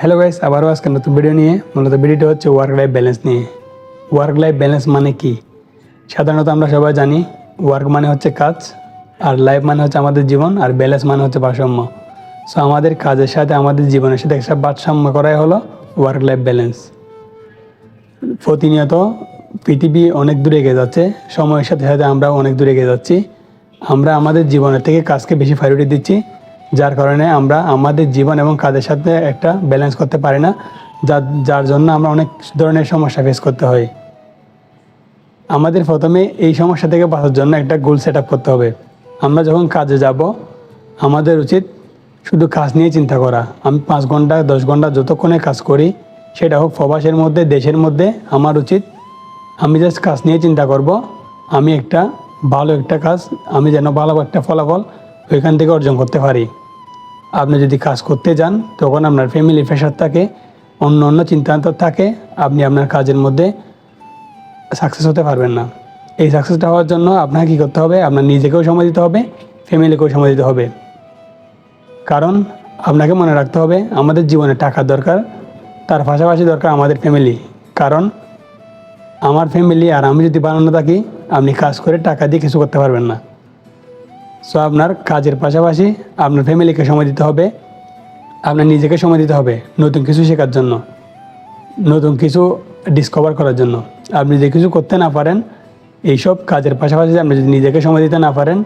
Hello guys আবারও আজকে নতুন ভিডিও নিয়ে। মূলত ভিডিওটা হচ্ছে ওয়ার্ক লাইফ ব্যালেন্স নিয়ে। ওয়ার্ক লাইফ ব্যালেন্স মানে কি? সাধারণত আমরা সবাই জানি ওয়ার্ক মানে হচ্ছে কাজ, আর লাইফ মানে হচ্ছে আমাদের জীবন, আর ব্যালেন্স মানে হচ্ছে ভারসাম্য। সো আমাদের কাজের সাথে আমাদের জীবনের সাথে একটা ভারসাম্য করাই হলো ওয়ার্ক লাইফ ব্যালেন্স প্রতিনিয়ত পৃথিবী অনেক দূরে এগিয়ে যাচ্ছে, সময়ের সাথে সাথে আমরাও অনেক দূরে এগিয়ে যাচ্ছি। আমরা আমাদের জীবনের থেকে কাজকে বেশি প্রায়োরিটি দিচ্ছি যার কারণে আমরা আমাদের জীবন এবং কাজের সাথে একটা ব্যালেন্স করতে পারি না, যার যার জন্য আমরা অনেক ধরনের সমস্যা ফেস করতে হয়। আমাদের প্রথমে এই সমস্যা থেকে বাঁচার জন্য একটা গোল সেট করতে হবে। আমরা যখন কাজে যাব, আমাদের উচিত শুধু কাজ নিয়ে চিন্তা করা। আমি পাঁচ ঘণ্টা, দশ ঘণ্টা যতক্ষণে কাজ করি, সেটা হোক প্রবাসের মধ্যে, দেশের মধ্যে, আমার উচিত আমি জাস্ট কাজ নিয়ে চিন্তা করব। আমি একটা ভালো একটা কাজ, আমি যেন ভালো একটা ফলাফল ওইখান থেকে অর্জন করতে পারি। আপনি যদি কাজ করতে যান, তখন আপনার ফ্যামিলি প্রেশার থাকে, অন্য অন্য চিন্তা থাকে, আপনি আপনার কাজের মধ্যে সাকসেস হতে পারবেন না। এই সাকসেসটা হওয়ার জন্য আপনাকে কী করতে হবে? আপনার নিজেকেও সময় দিতে হবে ফ্যামিলিকেও সময় দিতে হবে। কারণ আপনাকে মনে রাখতে হবে, আমাদের জীবনে টাকার দরকার, তার পাশাপাশি দরকার আমাদের ফ্যামিলি কারণ আমার ফ্যামিলি আর আমি যদি বানানো থাকি, আপনি কাজ করে টাকা দিয়ে কিছু করতে পারবেন না। সো আপনার কাজের পাশাপাশি আপনার ফ্যামিলিকে সময় দিতে হবে। আপনার নিজেকে সময় দিতে হবে নতুন কিছু শেখার জন্য, নতুন কিছু ডিসকভার করার জন্য। আপনি যে কিছু করতে না পারেন, এইসব কাজের পাশাপাশি আপনি যদি নিজেকে সময় দিতে না পারেন,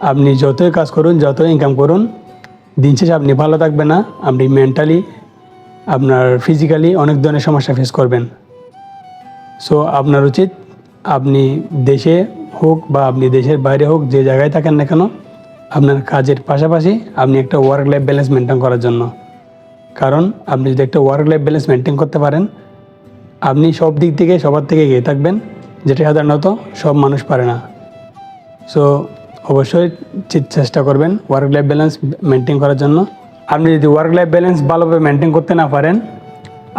আপনি যতই কাজ করুন, যতই ইনকাম করুন, দিন শেষে আপনি ভালো থাকবেন না, আপনি মেন্টালি আপনার ফিজিক্যালি অনেক ধরনের সমস্যা ফেস করবেন। সো আপনার উচিত আপনি দেশে হোক বা আপনি দেশের বাইরে হোক যে জায়গায় থাকেন না কেন, আপনার কাজের পাশাপাশি আপনি একটা ওয়ার্ক লাইফ ব্যালেন্স মেনটেন করার জন্য। কারণ আপনি যদি একটা ওয়ার্ক লাইফ ব্যালেন্স মেনটেন করতে পারেন, আপনি সব দিক থেকে, সবার থেকে এগিয়ে থাকবেন, যেটা সাধারণত সব মানুষ পারে না। সো অবশ্যই চেষ্টা করবেন ওয়ার্ক লাইফ ব্যালেন্স মেনটেন করার জন্য। আপনি যদি ওয়ার্ক লাইফ ব্যালেন্স ভালোভাবে মেনটেন করতে না পারেন,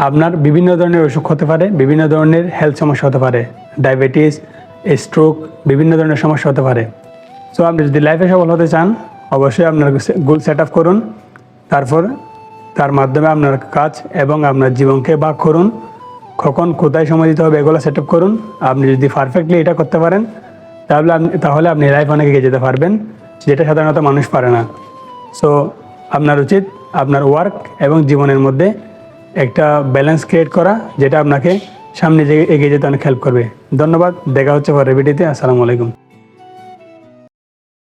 আপনার বিভিন্ন ধরনের অসুখ হতে পারে, বিভিন্ন ধরনের হেলথ সমস্যা হতে পারে ডায়াবেটিস স্ট্রোক বিভিন্ন ধরনের সমস্যা হতে পারে। সো আপনি যদি লাইফে সফল হতে চান, অবশ্যই আপনার গোল সেট আপ করুন। তারপর, তার মাধ্যমে আপনার কাজ এবং আপনার জীবনকে ভাগ করুন। কখন কোথায় সময় দিতে হবে এগুলো সেট আপ করুন। আপনি যদি পারফেক্টলি এটা করতে পারেন, তাহলে আপনি তাহলে আপনি লাইফ অনেক এগিয়ে যেতে পারবেন, যেটা সাধারণত মানুষ পারে না। সো আপনার উচিত আপনার ওয়ার্ক এবং জীবনের মধ্যে একটা ব্যালেন্স ক্রিয়েট করা, যেটা আপনাকে সামনে এগিয়ে যেতে অনেক হেল্প করবে। ধন্যবাদ দেখা হচ্ছে পরের ভিডিওতে আসসালামু আলাইকুম।